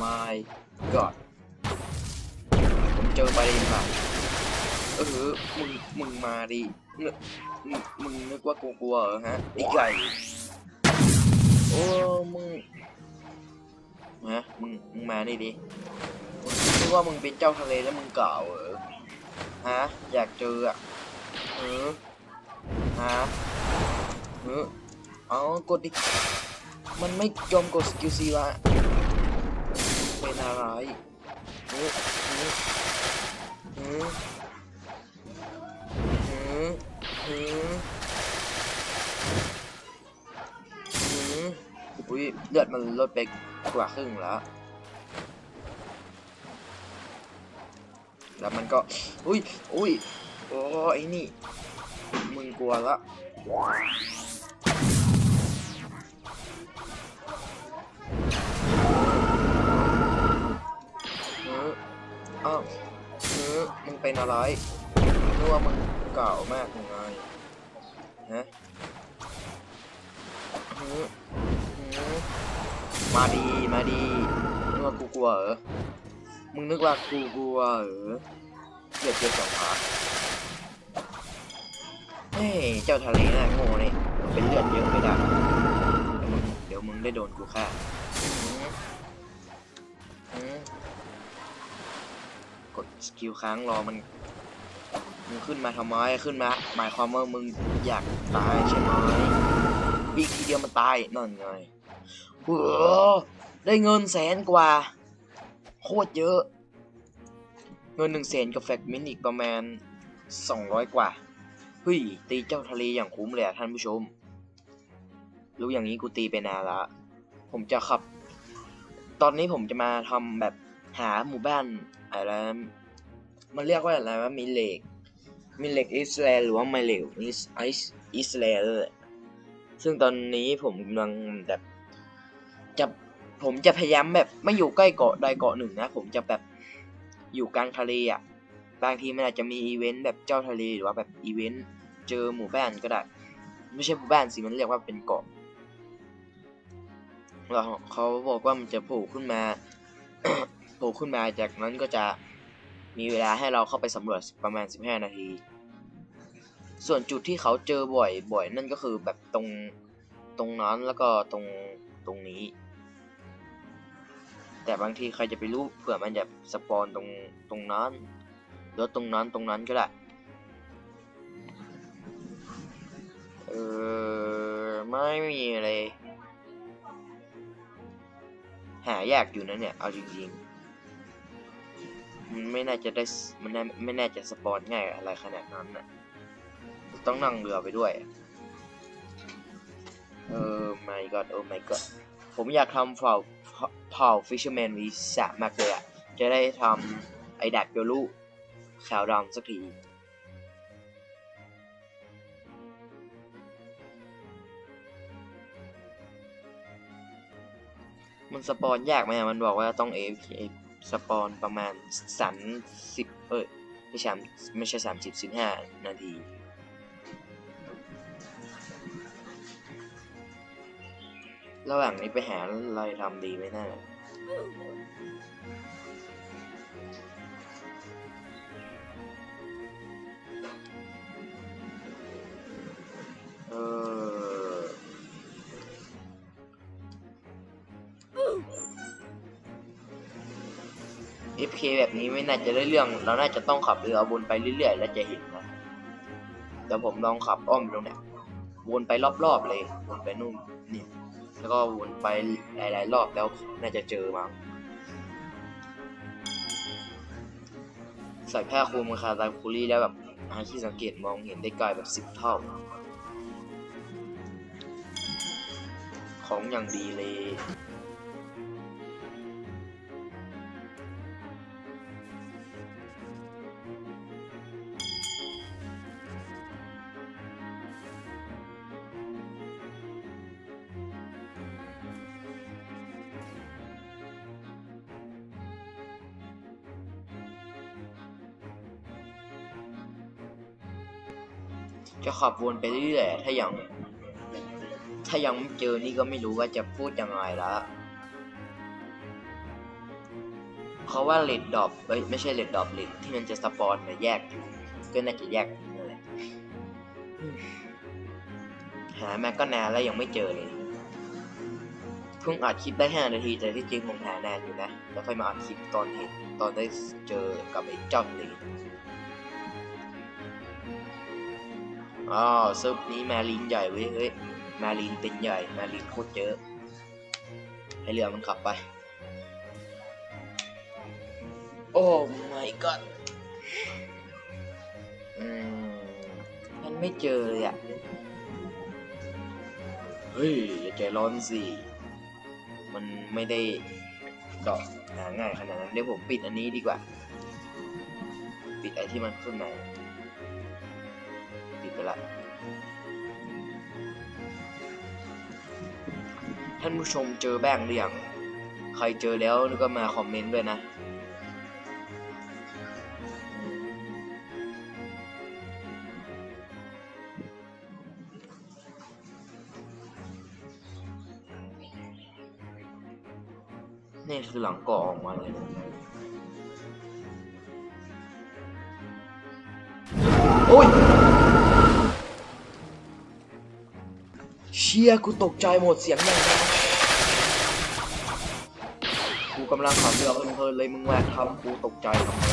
my god ผมเจอประเด็นมาเออมึงมึงมาดิมึงมึงนึกว่ากูกลัวเหรอฮะไอ้ไก่โอ้มึงฮะมึงมึงมานี่ดิมึงนึกว่ามึงเป็นเจ้าทะเลแล้วมึงเก่าเหรอฮะอยากเจออะเออฮะเออเอากดดิมันไม่ยอมกดสกิลซีวะ เป็นอะไรเออเออเออเออเออเอออุ้ยเลือดมันลดไปกว่าครึ่งแล้ว แล้วมันก็ อุ้ยอุ้ยโอ้ไอ้นี่ มึงกลัวละ อ้าวเออมึงเป็นอะไรนึกว่ามึงเก่ามากยังไงฮะเออมาดีมาดีนึกว่ากูกลัวเหรอ มึงนึกว่ากูกลัวเหรอเดือดเดือดสองขาเฮ้ยเจ้าทะเลน่ะโง่เนี่ยเป็นเลือดเยอะไม่ได้เดี๋ยวมึงเดี๋ยวมึงได้โดนกูฆ่า สกิลค้างรอมันมึงขึ้นมาทำไมขึ้นมา หมายความว่ามึงอยากตายใช่ไหมบีกทีเดียวมันตายนั่นไงเฮ้อได้เงินแสนกว่า โคตรเยอะ เงินหนึ่งแสนกับแฟกมินอีกประมาณสองร้อยกว่าเฮ้ยตีเจ้าทะเลอย่างคุ้มเลยท่านผู้ชม รู้อย่างนี้กูตีไปนานละ ผมจะขับ ตอนนี้ผมจะมาทำแบบหาหมู่บ้านอะไร มันเรียกว่าอะไรว่ามิเลกมิเลกอิสราเอลหรือว่าไมเลกอิสไอซ์อิสราเอลซึ่งตอนนี้ผมกำลังแบบจะผมจะพยายามแบบไม่อยู่ใกล้เกาะใดเกาะหนึ่งนะ ผมจะแบบอยู่กลางทะเลอะบางทีมันอาจจะมีอีเวนต์แบบเจ้าทะเลหรือว่าแบบอีเวนต์เจอหมู่บ้านก็ได้ ไม่ใช่หมู่บ้านสิมันเรียกว่าเป็นเกาะแล้วเขาบอกว่ามันจะโผล่ขึ้นมาโผล่ขึ้นมาจากนั้นก็จะ มีเวลาให้เราเข้าไปสำรวจประมาณ 15 นาที ส่วนจุดที่เขาเจอบ่อยบ่อยนั่นก็คือแบบตรงตรงนั้นแล้วก็ตรงตรงนี้ แต่บางทีใครจะไปรู้เผื่อมันจะสปอนตรงตรงนั้นหรือตรงนั้นตรงนั้นก็ได้เออไม่มีเลยหายากอยู่นะเนี่ย เอาจริงๆ มันไม่น่าจะได้มันน่ไม่น่าจะสปอนง่ายอะไรขนาดนั้นน่ะต้องนั่งเรือไปด้วย เออ my god โอ้ my god ผมอยากทำเผ่าเผ่า fisherman วีสามากเลยอะจะได้ทำไอ้ดักเกลูขาวดำสักทีมันสปอนยากไหมมันบอกว่าต้อง AFK สปอนประมาณสามสิบเอ้ยไม่ใช่ไม่ใช่สามสิบสิบห้านาทีระหว่างนี้ไปหาอะไรทำดีไหมน่าเออ FK แบบนี้ไม่น่าจะได้เรื่อง เราน่าจะต้องขับเรือวนไปเรื่อยๆ แล้วจะเห็นนะเดี๋ยวผมลองขับอ้อมตรงเนี้ยวนไปรอบๆเลยวนไปนู่นนี่แล้วก็วนไปหลายๆรอบแล้วน่าจะเจอมาใส่ผ้าคลุมคาตาคุรี่แล้วแบบหาที่สังเกตมองเห็นได้ไกลแบบสิบเท่า ของอย่างดีเลย จะขับวนไปเรื่อยๆถ้ายัง ถ้ายังไม่เจอนี่ก็ไม่รู้ว่าจะพูดยังไงละเขาะว่าเลดดอปเอ้ยไม่ใช่เลดดอปเลดที่มันจะสปอนนะแยกอยู่ก็น่าจะแยกนั่นแหละอืมหาแม็กก็นานแล้วยังไม่เจอเลยเพิ่งอัดคลิปได้ห้านาทีแต่ที่จริงผมหานานอยู่นะ แล้วค่อยมาอัดคลิปตอนเห็นตอนได้เจอกับไอ้จ้าเลด อ๋อเซิร์ฟนี้แมรินใหญ่เว้ยเฮ้ยแมรินเป็นใหญ่แมรินโคตรเยอะให้เรือมันขับไป โอ้ my god อืมมันไม่เจอเลยอะ เฮ้ย อย่าใจร้อนสิ มันไม่ได้ดอกหาง่ายขนาดนั้น เดี๋ยวผมปิดอันนี้ดีกว่า ปิดไอ้ที่มันขึ้นมา ไปละท่านผู้ชมเจอแบ้งหรือยังใครเจอแล้วก็มาคอมเมนต์ด้วยนะ นี่คือหลังก่อออกมาเลยโอ้ย เชียกูตกใจหมดเสียงอย่างนั้นกูกำลังขับเรือเพลินเลยมึงมาทำกูตกใจทำไม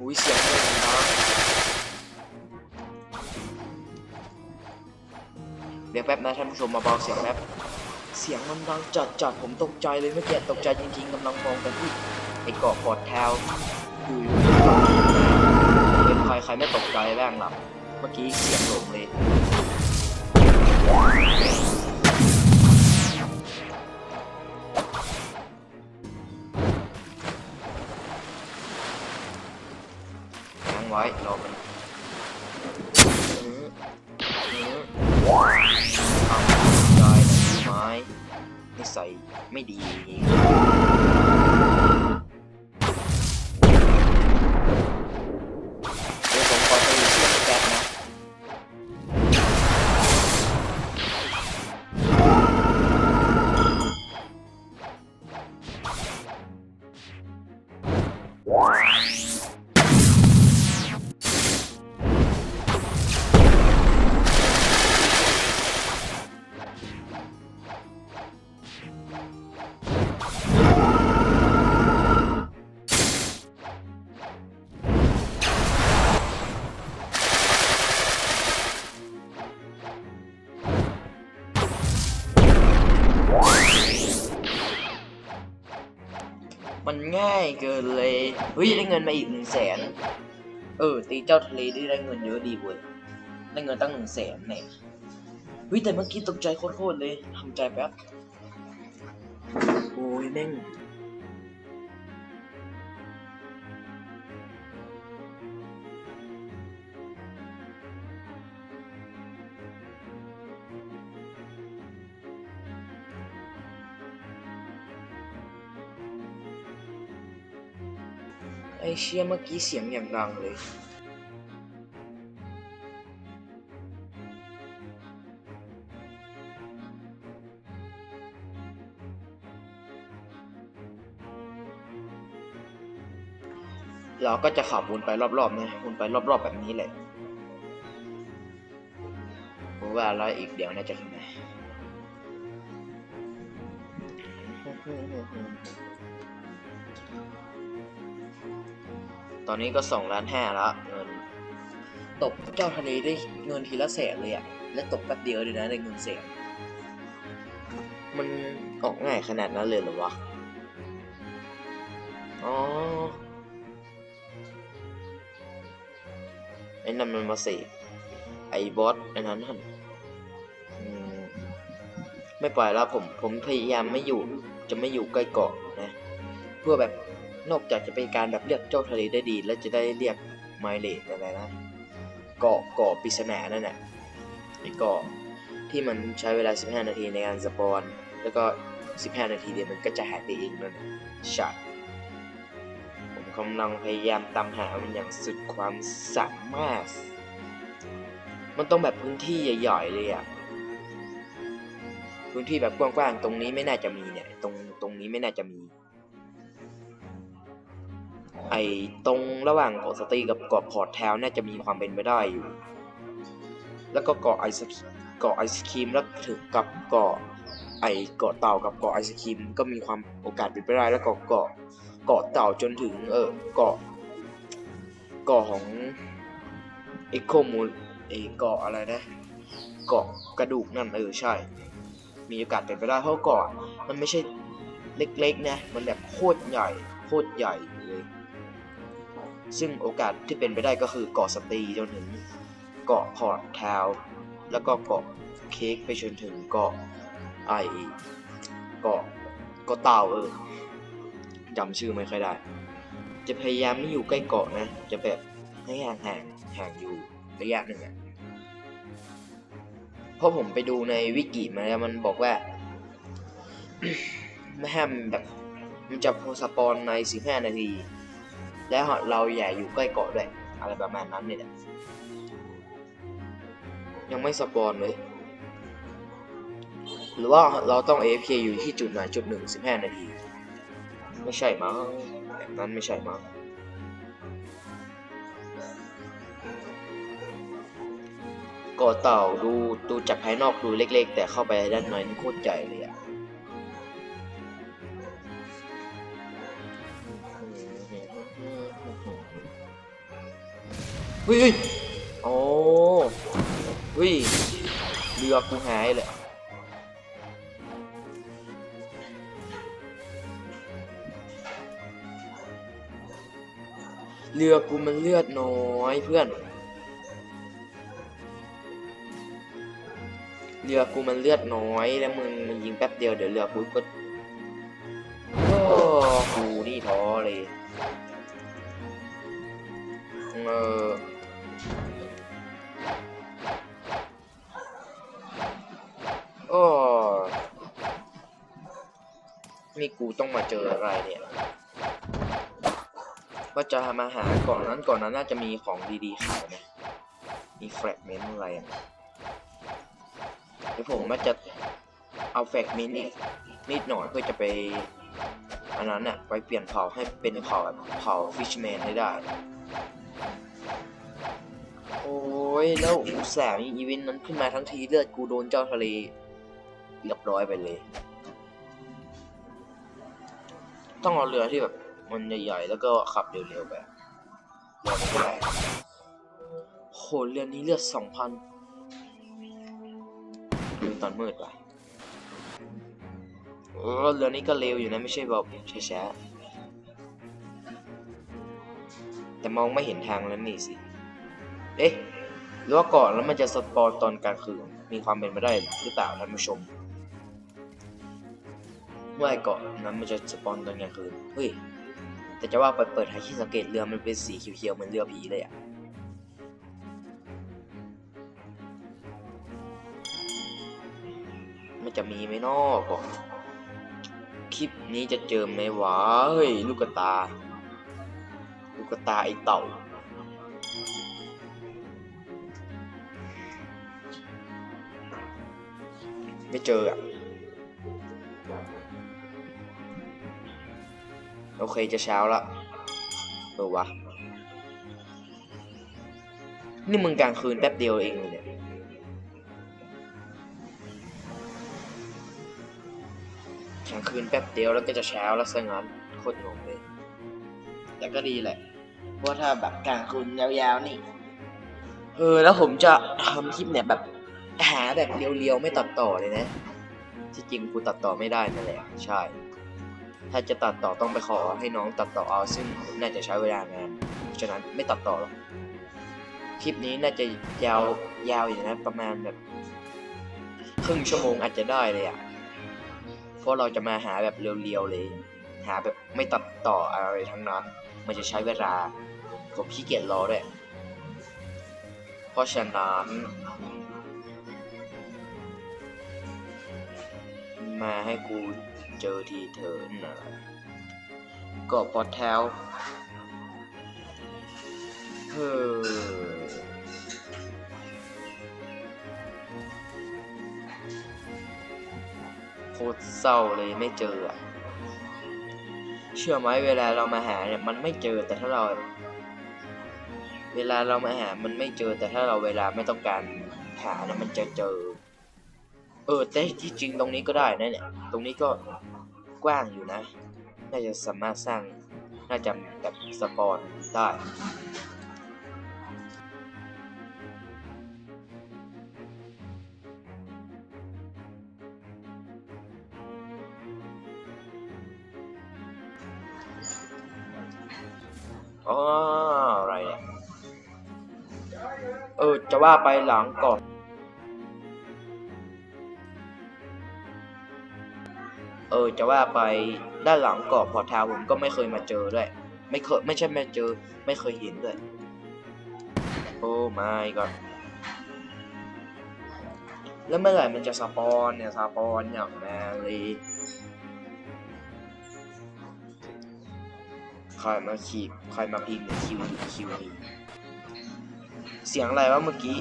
อุ้ยเสียงมันดังเดี๋ยวแป๊บนะท่านผู้ชมมาเบาเสียงแป๊บเสียงมันดังจัดจัดผมตกใจเลยเมื่อกี้ตกใจจริงๆกำลังมองไปที่ไอ้เกาะกอดแทวอยู่ รใครไม่ตกใจแบ้างหลับเมื่อกี้เสียงหลงเลยค้างไว้รอมันอื้ออื้อทำได้นะไม้นิสัยไม่ดี เกินเลยเฮ้ยได้เงินมาอีกหนึ่งแสนเออ ตีเจ้าทะเลได้ได้เงินเยอะดีเว้ยได้เงินตั้งหนึ่งแสนเนี่ยเฮ้ยแต่เมื่อกี้ตกใจโคตรๆเลยทำใจแป๊บโอ้ยแม่ง เชี่ยเมื่อกี้เสียงอย่างดังเลย เราก็จะขับวนไปรอบๆนะวนไปรอบๆแบบนี้แหละผมว่าแล้วอีกเดี๋ยวน่าจะขึ้นม ตอนนี้ก็สองล้านห้าล้วเงิน ตกเจ้าทะเลได้เงินทีละแสนเลยอะและตกแป๊บเดียวเลยนะได้เงินแสนมันออกง่ายขนาดนั้นเลยเหรอวะ อ๋อ ไอ้นั่นมันมาเสกไอ้บอสไอ้นั้นหั่นไม่ปล่อยแล้วผม ผมพยายามไม่อยู่ จะไม่อยู่ใกล้เกาะนะ เพื่อแบบ นอกจากจะเป็นการแบบเรียกเจ้าทะเลได้ดี แล้วจะได้เรียกไมเลดอะไรนะเกาะเกาะปริศนานั่นแหละไอ้เกาะที่มันใช้เวลา 15 นาทีในการสปอน แล้วก็ 15 นาทีเดียวมันก็จะหายไปเองนั่นน่ะใช่ผมกำลังพยายามตามหามันอย่างสุดความสามารถ มันต้องแบบพื้นที่ใหญ่ๆเลยอะพื้นที่แบบกว้างๆ ตรงนี้ไม่น่าจะมีเนี่ย ตรงตรงนี้ไม่น่าจะมี ไอตรงระหว่างเกาะสตีกับเกาะพอร์ตแทวน่าจะมีความเป็นไปได้อยู่ แล้วก็เกาะไอศครีมเกาะไอศครีมแล้วถึงกับเกาะไอเกาะเต่ากับเกาะไอศครีมก็มีความโอกาสเป็นไปได้แล้วก็เกาะเกาะเต่าจนถึงเออเกาะเกาะของเอ็กโคมูลเออเกาะอะไรนะเกาะกระดูกนั่นเออใช่ มีโอกาสเป็นไปได้เพราะเกาะมันไม่ใช่เล็กๆนะมันแบบโคตรใหญ่โคตรใหญ่เลย ซึ่งโอกาสที่เป็นไปได้ก็คือเกาะสตีจนถึงเกาะพอร์ตแทวแล้วก็เกาะเค้กไปจนถึงเกาะไอเกาะเกาะเต่าเออจำชื่อไม่ค่อยได้ จะพยายามไม่อยู่ใกล้เกาะนะ จะแบบให้ห่างห่างๆห่างอยู่ระยะหนึ่งอะเพราะผมไปดูในวิกิมาแล้วมันบอกว่าไม่ให้มันแบบมันจะสปอนใน 15 นาที แล้วเราอย่าอยู่ใกล้เกาะด้วย อะไรประมาณนั้นเนี่ยแหละยังไม่สปอนเลย หรือว่าเราต้อง AFK อยู่ที่จุดไหนจุดหนึ่งสิบห้านาที ไม่ใช่มั้งแบบนั้นไม่ใช่มั้งเกาะเต่าดูดูจากภายนอกดูเล็ก ๆ แต่เข้าไปด้านในนี่โคตรใหญ่เลยอะ เฮ้ยเฮ้ยโอ้เฮ้ยเรือกูหายเลยเรือกูมันเลือดน้อยเพื่อน เรือกูมันเลือดน้อยแล้วมึงมันยิงแป๊บเดียวเดี๋ยวเรือกูก็โอ้กูนี่ท้อเลย เออ นี่กูต้องมาเจออะไรเนี่ยว่าจะมาหาก่อนนั้นก่อนนั้นน่าจะมีของดีๆขายนะมีแฟกเมนต์อะไรอะเดี๋ยวผมว่าจะเอาแฟกเมนต์อีกนิดหน่อยเพื่อจะไปอันนั้นน่ะไปเปลี่ยนเผ่าให้เป็นเผ่าแบบเผ่าฟิชแมนให้ได้ โอ้ยแล้วอุตส่าห์มีอีเวนต์นั้นขึ้นมาทั้งทีเลือดกูโดนเจ้าทะเลเรียบร้อยไปเลย ต้องเอาเรือที่แบบ มันใหญ่ๆ แล้วก็ขับเร็วๆไปรอไม่ได้โหเรือนี้เลือดสองพันตอนมืดว่ะเออเรือนี้ก็เร็วอยู่นะไม่ใช่แบบช้าๆแต่มองไม่เห็นทางแล้วนี่สิ เอ๊ะหรือว่าก่อนแล้วมันจะสปอนตอนกลางคืนมีความเป็นไปได้หรือเปล่าท่านผู้ชม เมื่อไอ้เกาะนั้นมันจะสปอนตอนกลางคืนเฮ้ยแต่จะว่าไปเปิดให้ที่สังเกตเรือมันเป็นสีเขียวๆเหมือนเรือผีเลยอะมันจะมีไหมนอกก่อนคลิปนี้จะเจอไหมวะเฮ้ยลูกกระตา ลูกกระตาไอเต่าไม่เจออะ โอเคจะเช้าละเออวะ นี่มึงกลางคืนแป๊บเดียวเองเลยเนี่ยกลางคืนแป๊บเดียวแล้วก็จะเช้าแล้วซะงั้นโคตรงงเลย แต่ก็ดีแหละ เพราะถ้าแบบกลางคืนยาวๆนี่ เออแล้วผมจะทำคลิปเนี่ยแบบหาแบบเรียวๆ ไม่ตัดต่อเลยนะ ที่จริงกูตัดต่อไม่ได้นั่นแหละ ใช่ ถ้าจะตัดต่อต้องไปขอให้น้องตัดต่อเอาซึ่งน่าจะใช้เวลานานเพราะฉะนั้นไม่ตัดต่อหรอกคลิปนี้น่าจะยาวยาวอยู่นะประมาณแบบครึ่งชั่วโมงอาจจะได้เลยอะเพราะเราจะมาหาแบบเรียวๆเลย หาแบบไม่ตัดต่ออะไรทั้งนั้น มันจะใช้เวลา ผมขี้เกียจรอด้วย เพราะฉะนั้นมาให้กู เจอทีเถินน่ะก็ปอดแถวเฮ้อโคตรเศร้าเลยไม่เจออะเชื่อไหมเวลาเรามาหาเนี่ยมันไม่เจอแต่ถ้าเรา เวลาเรามาหา มันไม่เจอแต่ถ้าเราเวลาไม่ต้องการหาเนี่ยมันจะเจอ เออแต่ที่จริงตรงนี้ก็ได้นะเนี่ย ตรงนี้ก็ กว้างอยู่นะ น่าจะสามารถสร้าง น่าจะแบบสปอนได้อ๋ออะไรเนี่ยเออ จะว่าไปหลังก่อน จะว่าไปด้านหลังเกาะพอทาวผมก็ไม่เคยมาเจอด้วย ไม่เคยไม่ใช่ไม่เจอ ไม่เคยเห็นด้วย โอ้ไม่ก็แล้วเมื่อไหร่มันจะสปอนเนี่ยสปอนอย่างแมรี่ใครมาขีดใครมาพิมพ์คิวคิวนี่เสียงอะไรวะเมื่อกี้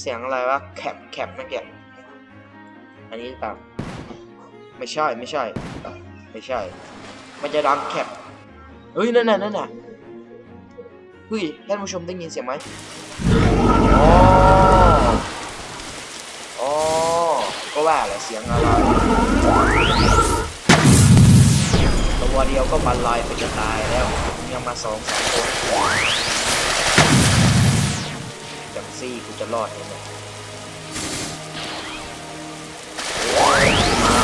เสียงอะไรวะแคปแคปเมื่อกี้อันนี้หรือเปล่าไม่ใช่ไม่ใช่ ไม่ใช่ มันจะดังแคปเฮ้ยนั่นน่ะนั่นน่ะเฮ้ยท่านผู้ชมได้ยินเสียงไหมอ๋ออ๋อก็ว่าแหละเสียงอะไรตัวเดียวก็บรรลัยไปจะตายแล้วยังมาสองสามคนจัง ซี่กูจะรอดไหมเนี่ยโอ้ยไม่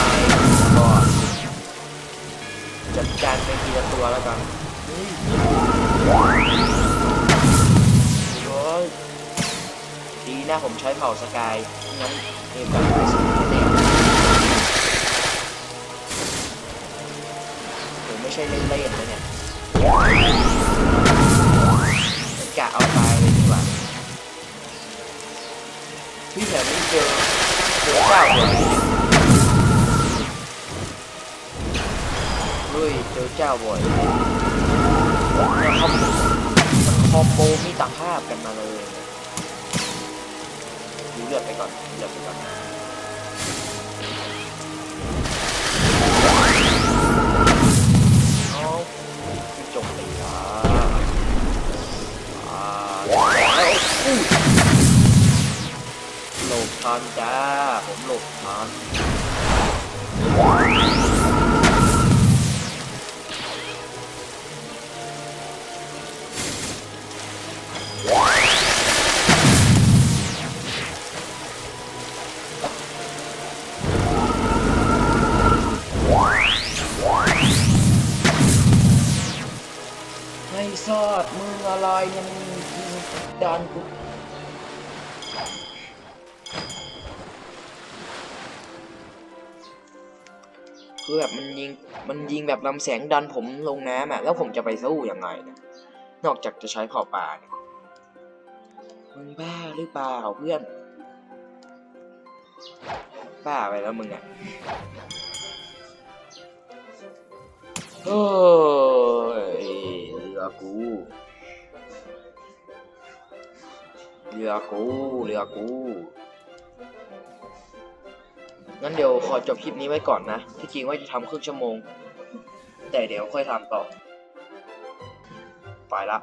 รอดจัดการไปทีละตัวแล้วกันเฮ้ยโอ้ยดีนะผมใช้เผ่าสกายงั้นเกมแบบไม่สนุกแน่ผมไม่ใช่เล่นเล่นนะเนี่ย จอเจ้าบ่อยเขามันคอมโบมีต่างภาพกันมาเลยดูเลือดไปก่อนเลือดไปก่อนเอาจงไปอะอ่าแล้วอู้หลบทันจ้า ผมหลบทัน คือแบบมันยิงมันยิงแบบลำแสงดันผมลงน้ำอะแล้วผมจะไปสู้ยังไงเนี่ยนอกจากจะใช้เผ่าป่าเนี่ยมึงบ้าหรือเปล่าเพื่อน บ้าไปแล้วมึงอะเฮ้ยเรือกูเรือกูเรือกู งั้นเดี๋ยวขอจบคลิปนี้ไว้ก่อนนะ ที่จริงว่าจะทำครึ่งชั่วโมง แต่เดี๋ยวค่อยทำต่อ ไปละ